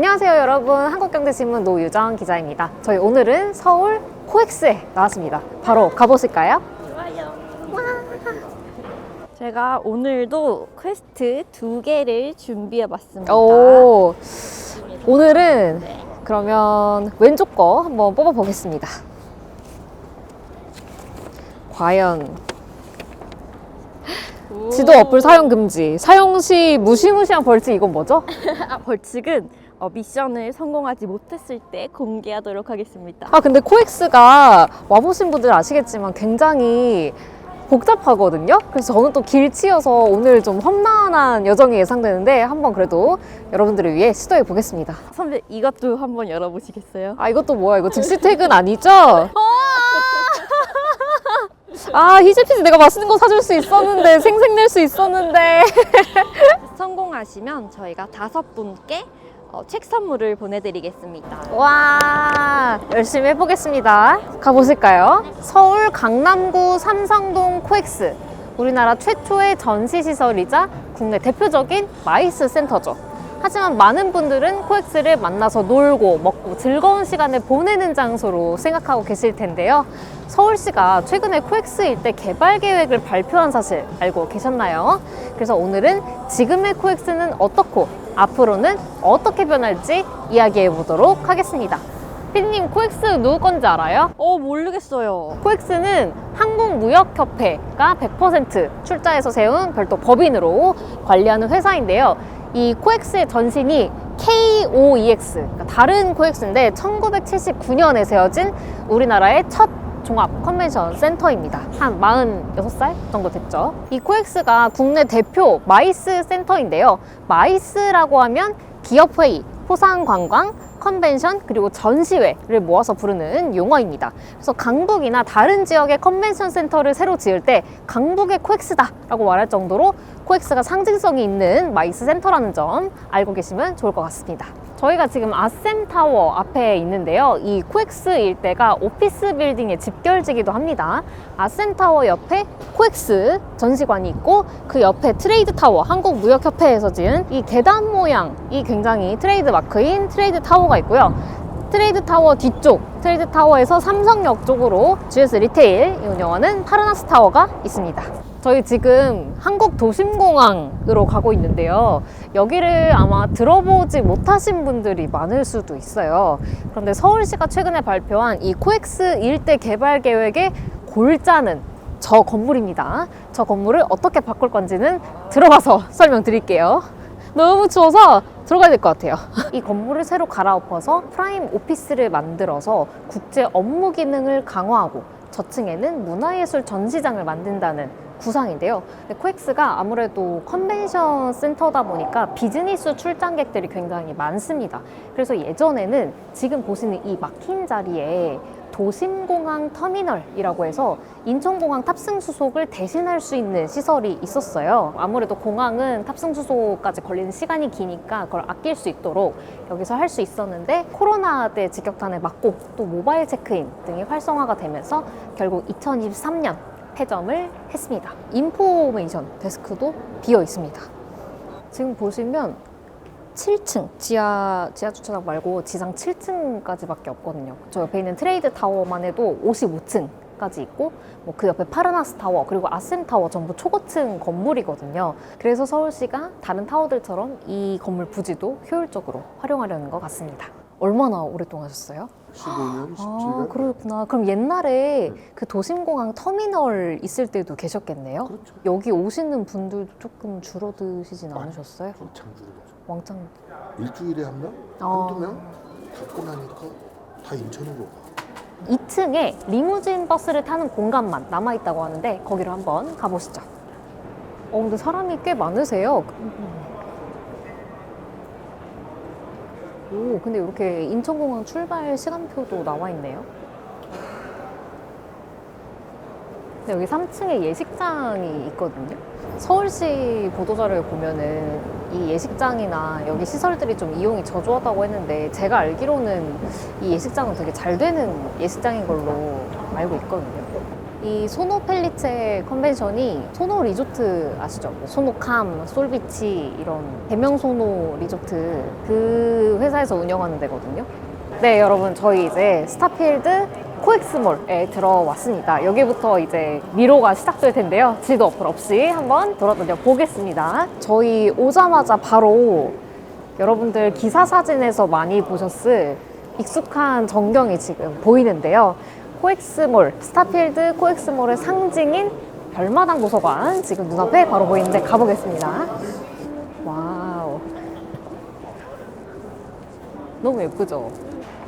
안녕하세요 여러분 한국경제신문 노유정 기자입니다. 저희 오늘은 서울 코엑스에 나왔습니다. 바로 가보실까요? 제가 오늘도 퀘스트 두 개를 준비해 봤습니다. 오, 오늘은 그러면 왼쪽 거 한번 뽑아 보겠습니다. 과연 지도 어플 사용 금지, 사용 시 무시무시한 벌칙 이건 뭐죠? 아, 벌칙은 어, 미션을 성공하지 못했을 때 공개하도록 하겠습니다. 아 근데 코엑스가 와보신 분들 아시겠지만 굉장히 복잡하거든요. 그래서 저는 또 길치여서 오늘 좀 험난한 여정이 예상되는데 한번 그래도 여러분들을 위해 시도해 보겠습니다. 선배 이것도 한번 열어보시겠어요? 아 이것도 뭐야 이거 즉시 퇴근 아니죠? 아 히즈피즈 내가 맛있는 거 사줄 수 있었는데 생색낼 수 있었는데 성공하시면 저희가 다섯 분께 어, 책 선물을 보내드리겠습니다. 와 열심히 해보겠습니다 가보실까요? 서울 강남구 삼성동 코엑스 우리나라 최초의 전시시설이자 국내 대표적인 마이스 센터죠 하지만 많은 분들은 코엑스를 만나서 놀고 먹고 즐거운 시간을 보내는 장소로 생각하고 계실 텐데요. 서울시가 최근에 코엑스 일대 개발 계획을 발표한 사실 알고 계셨나요? 그래서 오늘은 지금의 코엑스는 어떻고 앞으로는 어떻게 변할지 이야기해 보도록 하겠습니다. 피디님 코엑스 누구 건지 알아요? 어 모르겠어요. 코엑스는 한국무역협회가 100% 출자해서 세운 별도 법인으로 관리하는 회사인데요. 이 코엑스의 전신이 KOEX, 그러니까 다른 코엑스인데 1979년에 세워진 우리나라의 첫 종합 컨벤션 센터입니다. 한 46살 정도 됐죠. 이 코엑스가 국내 대표 마이스 센터인데요. 마이스라고 하면 기업회의, 포상관광, 컨벤션 그리고 전시회를 모아서 부르는 용어입니다. 그래서 강북이나 다른 지역의 컨벤션 센터를 새로 지을 때 강북의 코엑스다라고 말할 정도로 코엑스가 상징성이 있는 마이스 센터라는 점 알고 계시면 좋을 것 같습니다. 저희가 지금 아셈 타워 앞에 있는데요. 이 코엑스 일대가 오피스 빌딩의 집결지기도 합니다. 아셈 타워 옆에 코엑스 전시관이 있고 그 옆에 트레이드 타워 한국무역협회에서 지은 이 계단 모양 이 굉장히 트레이드 마크인 트레이드 타워가 있고요. 트레이드 타워 뒤쪽 트레이드 타워에서 삼성역 쪽으로 GS 리테일 운영하는 파르나스 타워가 있습니다. 저희 지금 한국 도심공항으로 가고 있는데요. 여기를 아마 들어보지 못하신 분들이 많을 수도 있어요. 그런데 서울시가 최근에 발표한 이 코엑스 일대 개발 계획의 골자는 저 건물입니다. 저 건물을 어떻게 바꿀 건지는 들어가서 설명드릴게요. 너무 추워서 들어가야 될 것 같아요. 이 건물을 새로 갈아엎어서 프라임 오피스를 만들어서 국제 업무 기능을 강화하고 저층에는 문화예술 전시장을 만든다는 구상인데요. 코엑스가 아무래도 컨벤션 센터다 보니까 비즈니스 출장객들이 굉장히 많습니다. 그래서 예전에는 지금 보시는 이 막힌 자리에 도심공항 터미널이라고 해서 인천공항 탑승수속을 대신할 수 있는 시설이 있었어요. 아무래도 공항은 탑승수속까지 걸리는 시간이 기니까 그걸 아낄 수 있도록 여기서 할 수 있었는데 코로나 때 직격탄을 맞고 또 모바일 체크인 등이 활성화가 되면서 결국 2023년 폐점을 했습니다. 인포메이션 데스크도 비어 있습니다. 지금 보시면 7층 지하 지하 주차장 말고 지상 7층까지밖에 없거든요. 저 옆에 있는 트레이드 타워만 해도 55층 까지 있고 뭐 그 옆에 파르나스 타워 그리고 아셈 타워 전부 초고층 건물이거든요. 그래서 서울시가 다른 타워들처럼 이 건물 부지도 효율적으로 활용하려는 것 같습니다. 얼마나 오랫동안 하셨어요? 15년, 17년. 아, 그렇구나. 그럼 옛날에 그 도심공항 터미널 있을 때도 계셨겠네요? 그렇죠. 여기 오시는 분들도 조금 줄어드시진 않으셨어요? 왕창 줄어들죠. 왕창. 일주일에 한 명, 어. 한두 명 닫고 나니까 다 인천으로 가. 2층에 리무진 버스를 타는 공간만 남아있다고 하는데 거기로 한번 가보시죠. 어, 근데 사람이 꽤 많으세요. 오, 근데 이렇게 인천공항 출발 시간표도 나와 있네요. 근데 여기 3층에 예식장이 있거든요. 서울시 보도자료에 보면은 이 예식장이나 여기 시설들이 좀 이용이 저조하다고 했는데 제가 알기로는 이 예식장은 되게 잘 되는 예식장인 걸로 알고 있거든요. 이 소노 펠리체 컨벤션이 소노 리조트 아시죠? 뭐 소노캄, 솔비치 이런 대명 소노 리조트 그 회사에서 운영하는 데거든요. 네, 여러분 저희 이제 스타필드 코엑스몰에 들어왔습니다. 여기부터 이제 미로가 시작될 텐데요. 지도 어플 없이 한번 돌아다녀 보겠습니다. 저희 오자마자 바로 여러분들 기사 사진에서 많이 보셨을 익숙한 전경이 지금 보이는데요. 코엑스몰, 스타필드 코엑스몰의 상징인 별마당 도서관 지금 눈앞에 바로 보이는데 가보겠습니다. 와우. 너무 예쁘죠?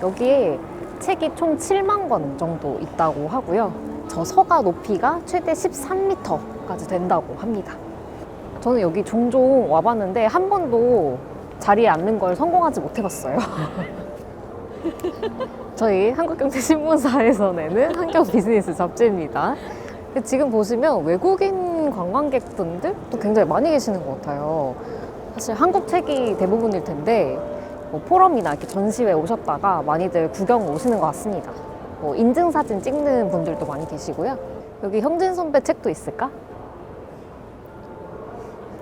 여기에 책이 총 7만 권 정도 있다고 하고요. 저 서가 높이가 최대 13m까지 된다고 합니다. 저는 여기 종종 와봤는데 한 번도 자리에 앉는 걸 성공하지 못해봤어요. 저희 한국경제신문사에서 내는 한경 비즈니스 잡지입니다. 지금 보시면 외국인 관광객분들도 굉장히 많이 계시는 것 같아요. 사실 한국 책이 대부분일 텐데 뭐 포럼이나 이렇게 전시회 오셨다가 많이들 구경 오시는 것 같습니다. 뭐 인증사진 찍는 분들도 많이 계시고요. 여기 형진 선배 책도 있을까?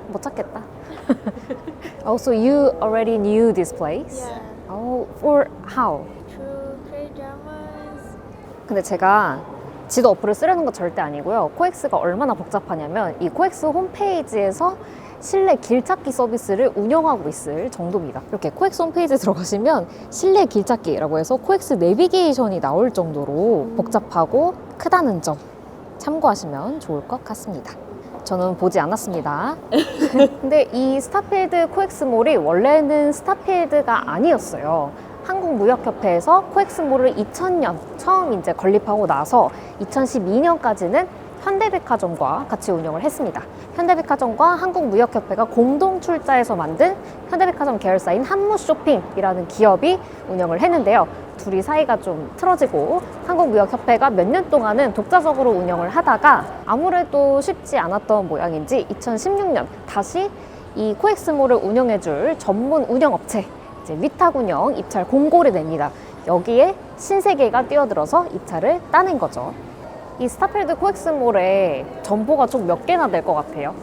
못 찾겠다. oh, so you already knew this place? Yeah, Oh, for how? through K-dramas. 근데 제가 지도 어플을 쓰려는 건 절대 아니고요. 코엑스가 얼마나 복잡하냐면 이 코엑스 홈페이지에서 실내 길찾기 서비스를 운영하고 있을 정도입니다. 이렇게 코엑스 홈페이지에 들어가시면 실내 길찾기라고 해서 코엑스 내비게이션이 나올 정도로 복잡하고 크다는 점 참고하시면 좋을 것 같습니다. 저는 보지 않았습니다. 근데 이 스타필드 코엑스몰이 원래는 스타필드가 아니었어요. 한국무역협회에서 코엑스몰을 2000년 처음 이제 건립하고 나서 2012년까지는 현대백화점과 같이 운영을 했습니다. 현대백화점과 한국무역협회가 공동 출자해서 만든 현대백화점 계열사인 한무쇼핑이라는 기업이 운영을 했는데요. 둘이 사이가 좀 틀어지고 한국무역협회가 몇 년 동안은 독자적으로 운영을 하다가 아무래도 쉽지 않았던 모양인지 2016년 다시 이 코엑스몰을 운영해줄 전문 운영업체 이제 위탁 운영 입찰 공고를 냅니다. 여기에 신세계가 뛰어들어서 입찰을 따낸 거죠. 이 스타필드 코엑스몰에 점포가 좀몇 개나 될 것 같아요.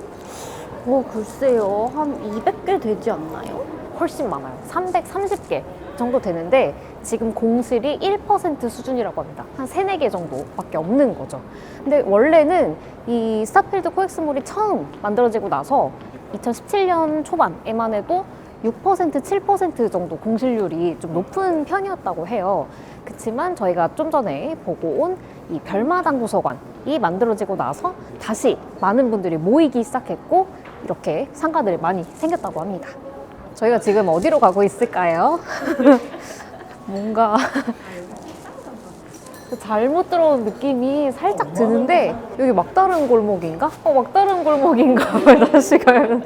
오, 글쎄요. 한 200개 되지 않나요? 훨씬 많아요. 330개 정도 되는데 지금 공실이 1% 수준이라고 합니다. 한 3, 4개 정도밖에 없는 거죠. 근데 원래는 이 스타필드 코엑스몰이 처음 만들어지고 나서 2017년 초반에만 해도 6% 7% 정도 공실률이 좀 높은 편이었다고 해요. 그렇지만 저희가 좀 전에 보고 온 이 별마당 도서관이 만들어지고 나서 다시 많은 분들이 모이기 시작했고 이렇게 상가들이 많이 생겼다고 합니다. 저희가 지금 어디로 가고 있을까요? 뭔가 잘못 들어온 느낌이 살짝 드는데 여기 막다른 골목인가? 어 막다른 골목인가? 왜 다시 가요?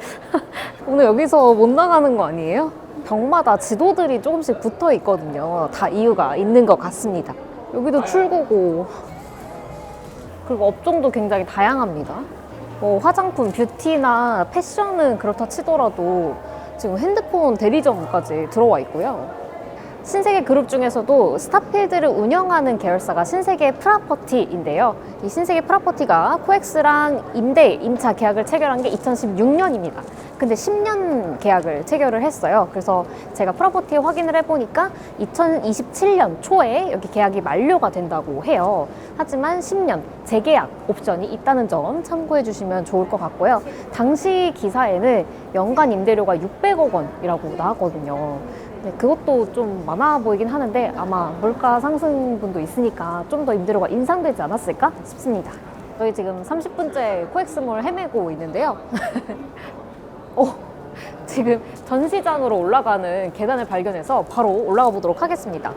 오늘 여기서 못 나가는 거 아니에요? 벽마다 지도들이 조금씩 붙어 있거든요. 다 이유가 있는 것 같습니다. 여기도 출구고 그리고 업종도 굉장히 다양합니다. 뭐 화장품, 뷰티나 패션은 그렇다 치더라도 지금 핸드폰 대리점까지 들어와 있고요. 신세계 그룹 중에서도 스타필드를 운영하는 계열사가 신세계 프라퍼티인데요. 이 신세계 프라퍼티가 코엑스랑 임대, 임차 계약을 체결한 게 2016년입니다. 근데 10년 계약을 체결을 했어요. 그래서 제가 프라퍼티 확인을 해보니까 2027년 초에 여기 계약이 만료가 된다고 해요. 하지만 10년 재계약 옵션이 있다는 점 참고해 주시면 좋을 것 같고요. 당시 기사에는 연간 임대료가 600억 원이라고 나왔거든요. 네, 그것도 좀 많아 보이긴 하는데 아마 물가 상승분도 있으니까 좀 더 임대료가 인상되지 않았을까 싶습니다. 저희 지금 30분째 코엑스몰 헤매고 있는데요. 어, 지금 전시장으로 올라가는 계단을 발견해서 바로 올라가 보도록 하겠습니다.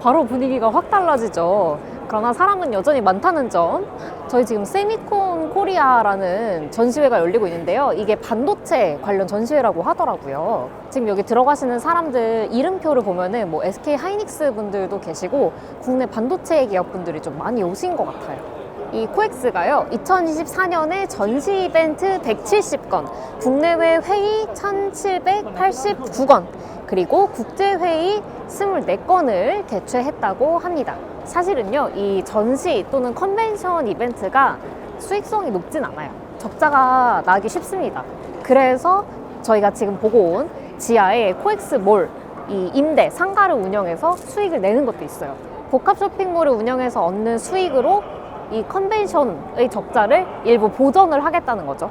바로 분위기가 확 달라지죠. 그러나 사람은 여전히 많다는 점. 저희 지금 세미콘 코리아라는 전시회가 열리고 있는데요. 이게 반도체 관련 전시회라고 하더라고요. 지금 여기 들어가시는 사람들 이름표를 보면은 뭐 SK 하이닉스 분들도 계시고 국내 반도체 기업 분들이 좀 많이 오신 것 같아요. 이 코엑스가요, 2024년에 전시 이벤트 170건, 국내외 회의 1789건, 그리고 국제회의 24건을 개최했다고 합니다. 사실은요, 이 전시 또는 컨벤션 이벤트가 수익성이 높진 않아요. 적자가 나기 쉽습니다. 그래서 저희가 지금 보고 온 지하에 코엑스몰 이 임대 상가를 운영해서 수익을 내는 것도 있어요. 복합 쇼핑몰을 운영해서 얻는 수익으로 이 컨벤션의 적자를 일부 보전을 하겠다는 거죠.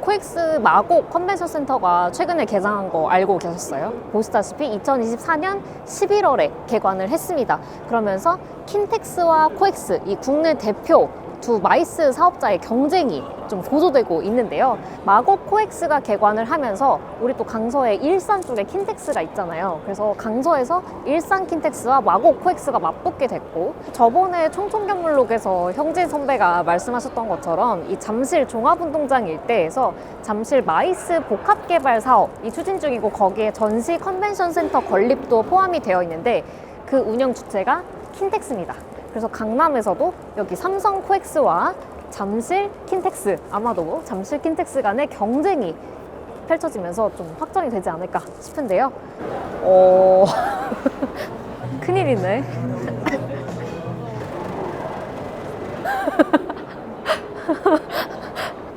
코엑스 마곡 컨벤션 센터가 최근에 개장한 거 알고 계셨어요? 보시다시피 2024년 11월에 개관을 했습니다. 그러면서 킨텍스와 코엑스 이 국내 대표 두 마이스 사업자의 경쟁이 좀 고조되고 있는데요. 마곡 코엑스가 개관을 하면서 우리 또 강서에 일산 쪽에 킨텍스가 있잖아요. 그래서 강서에서 일산 킨텍스와 마곡 코엑스가 맞붙게 됐고 저번에 총총견물록에서 형진 선배가 말씀하셨던 것처럼 이 잠실 종합운동장 일대에서 잠실 마이스 복합개발 사업 이 추진 중이고 거기에 전시 컨벤션 센터 건립도 포함이 되어 있는데 그 운영 주체가 킨텍스입니다. 그래서 강남에서도 여기 삼성 코엑스와 잠실 킨텍스 아마도 잠실 킨텍스 간의 경쟁이 펼쳐지면서 좀 확정이 되지 않을까 싶은데요. 어 큰일이네.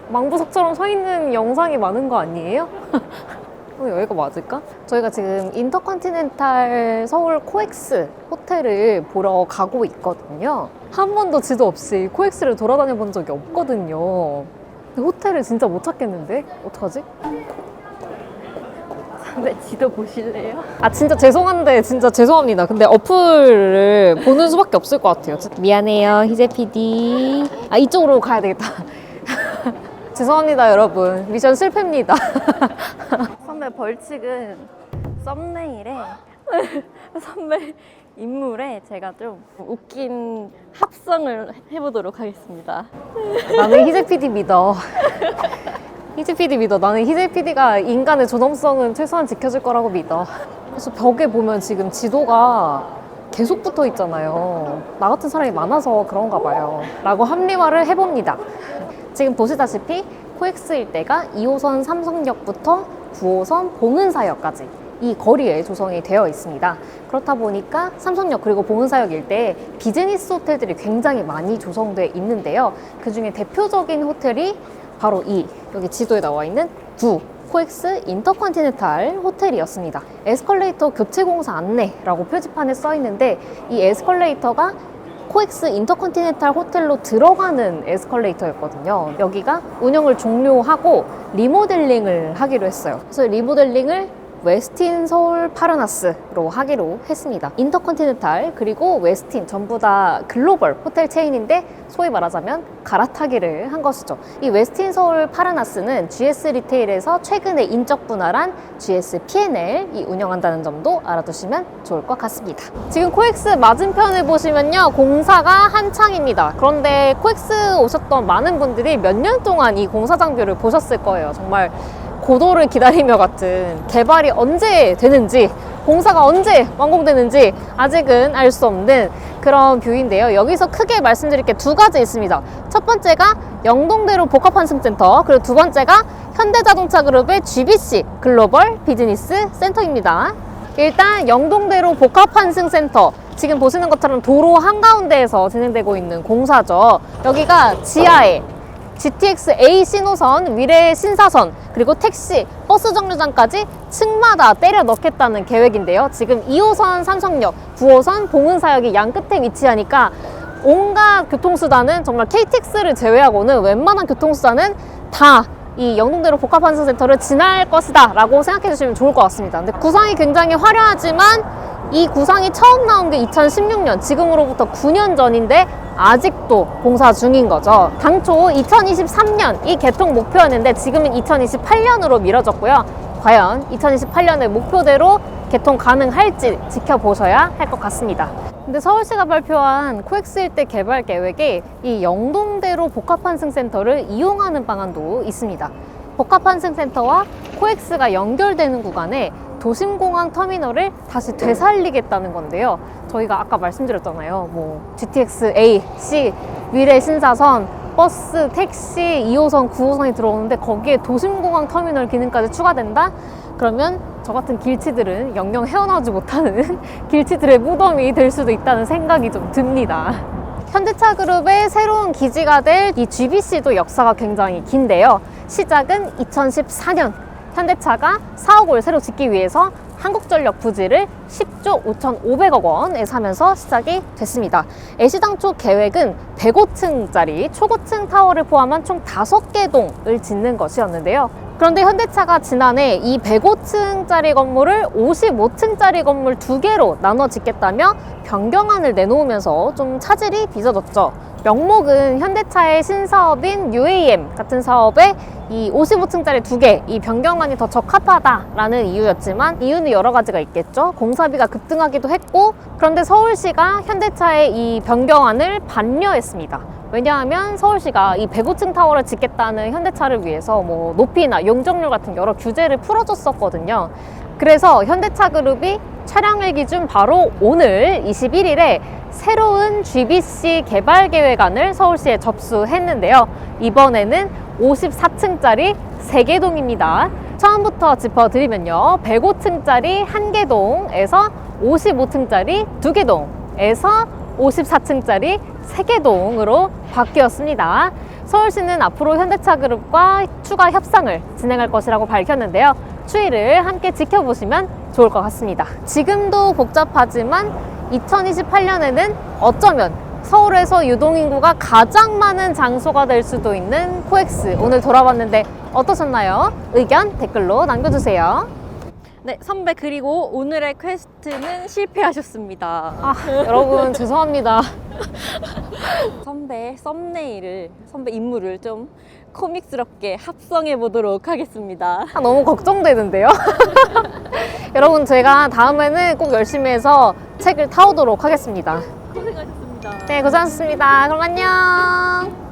망부석처럼 서 있는 영상이 많은 거 아니에요? 어, 여기가 맞을까? 저희가 지금 인터컨티넨탈 서울 코엑스 호텔을 보러 가고 있거든요. 한 번도 지도 없이 코엑스를 돌아다녀 본 적이 없거든요. 근데 호텔을 진짜 못 찾겠는데? 어떡하지? 선배 지도 보실래요? 아 진짜 죄송한데 진짜 죄송합니다. 근데 어플을 보는 수밖에 없을 것 같아요. 미안해요 희재 PD. 아 이쪽으로 가야 되겠다. 죄송합니다 여러분. 미션 실패입니다. 선배 벌칙은 썸네일에 선배 인물에 제가 좀 웃긴 합성을 해보도록 하겠습니다. 나는 희재 PD 믿어. 희재 PD 믿어. 나는 희재 PD가 인간의 존엄성은 최소한 지켜줄 거라고 믿어. 그래서 벽에 보면 지금 지도가 계속 붙어 있잖아요. 나 같은 사람이 많아서 그런가 봐요. 라고 합리화를 해봅니다. 지금 보시다시피 코엑스 일대가 2호선 삼성역부터 9호선 봉은사역까지 이 거리에 조성이 되어 있습니다. 그렇다 보니까 삼성역 그리고 봉은사역 일대에 비즈니스 호텔들이 굉장히 많이 조성돼 있는데요. 그 중에 대표적인 호텔이 바로 이 여기 지도에 나와 있는 구 코엑스 인터컨티넨탈 호텔이었습니다. 에스컬레이터 교체 공사 안내라고 표지판에 써 있는데 이 에스컬레이터가 코엑스 인터컨티넨탈 호텔로 들어가는 에스컬레이터였거든요. 여기가 운영을 종료하고 리모델링을 하기로 했어요. 그래서 리모델링을 웨스틴 서울 파르나스로 하기로 했습니다. 인터컨티넨탈 그리고 웨스틴 전부 다 글로벌 호텔 체인인데 소위 말하자면 갈아타기를 한 것이죠. 이 웨스틴 서울 파르나스는 GS 리테일에서 최근에 인적 분할한 GS P&L이 운영한다는 점도 알아두시면 좋을 것 같습니다. 지금 코엑스 맞은편을 보시면요 공사가 한창입니다. 그런데 코엑스 오셨던 많은 분들이 몇 년 동안 이 공사 장비를 보셨을 거예요. 정말 고도를 기다리며 같은 개발이 언제 되는지 공사가 언제 완공되는지 아직은 알 수 없는 그런 뷰인데요. 여기서 크게 말씀드릴 게 두 가지 있습니다. 첫 번째가 영동대로 복합환승센터 그리고 두 번째가 현대자동차 그룹의 GBC 글로벌 비즈니스 센터입니다. 일단 영동대로 복합환승센터 지금 보시는 것처럼 도로 한가운데에서 진행되고 있는 공사죠. 여기가 지하에 GTX A 신호선, 위례 신사선, 그리고 택시, 버스 정류장까지 층마다 때려 넣겠다는 계획인데요. 지금 2호선 삼성역, 9호선 봉은사역이 양 끝에 위치하니까 온갖 교통수단은 정말 KTX를 제외하고는 웬만한 교통수단은 다 이 영동대로 복합환승센터를 지날 것이다 라고 생각해 주시면 좋을 것 같습니다. 근데 구상이 굉장히 화려하지만 이 구상이 처음 나온 게 2016년, 지금으로부터 9년 전인데 아직도 공사 중인 거죠. 당초 2023년 이 개통 목표였는데 지금은 2028년으로 미뤄졌고요. 과연 2028년의 목표대로 개통 가능할지 지켜보셔야 할 것 같습니다. 근데 서울시가 발표한 코엑스 일대 개발 계획에 이 영동대로 복합환승센터를 이용하는 방안도 있습니다. 복합환승센터와 코엑스가 연결되는 구간에 도심공항 터미널을 다시 되살리겠다는 건데요. 저희가 아까 말씀드렸잖아요. 뭐 GTX A, C, 위례 신사선, 버스, 택시 2호선, 9호선이 들어오는데 거기에 도심공항 터미널 기능까지 추가된다? 그러면 저 같은 길치들은 영영 헤어나오지 못하는 길치들의 무덤이 될 수도 있다는 생각이 좀 듭니다. 현대차 그룹의 새로운 기지가 될 이 GBC도 역사가 굉장히 긴데요. 시작은 2014년 현대차가 사옥을 새로 짓기 위해서 한국전력 부지를 10조 5,500억 원에 사면서 시작이 됐습니다. 애시당초 계획은 105층짜리 초고층 타워를 포함한 총 5개 동을 짓는 것이었는데요. 그런데 현대차가 지난해 이 105층짜리 건물을 55층짜리 건물 두 개로 나눠 짓겠다며 변경안을 내놓으면서 좀 차질이 빚어졌죠. 명목은 현대차의 신사업인 UAM 같은 사업에 이 55층짜리 두 개, 이 변경안이 더 적합하다라는 이유였지만 이유는 여러 가지가 있겠죠. 공사비가 급등하기도 했고 그런데 서울시가 현대차의 이 변경안을 반려했습니다. 왜냐하면 서울시가 이 105층 타워를 짓겠다는 현대차를 위해서 뭐 높이나 용적률 같은 여러 규제를 풀어줬었거든요. 그래서 현대차 그룹이 차량일 기준 바로 오늘 21일에 새로운 GBC 개발 계획안을 서울시에 접수했는데요. 이번에는 54층짜리 3개동입니다. 처음부터 짚어드리면요. 105층짜리 1개동에서 55층짜리 2개동에서 54층짜리 3개동으로 바뀌었습니다. 서울시는 앞으로 현대차 그룹과 추가 협상을 진행할 것이라고 밝혔는데요. 추이를 함께 지켜보시면 좋을 것 같습니다. 지금도 복잡하지만 2028년에는 어쩌면 서울에서 유동인구가 가장 많은 장소가 될 수도 있는 코엑스 오늘 돌아봤는데 어떠셨나요? 의견 댓글로 남겨주세요. 네, 선배 그리고 오늘의 퀘스트는 실패하셨습니다. 아 여러분 죄송합니다. 선배 썸네일을 선배 인물을 좀 코믹스럽게 합성해 보도록 하겠습니다. 아, 너무 걱정되는데요. 여러분 제가 다음에는 꼭 열심히 해서 책을 타오도록 하겠습니다. 네 고생하셨습니다. 그럼 안녕.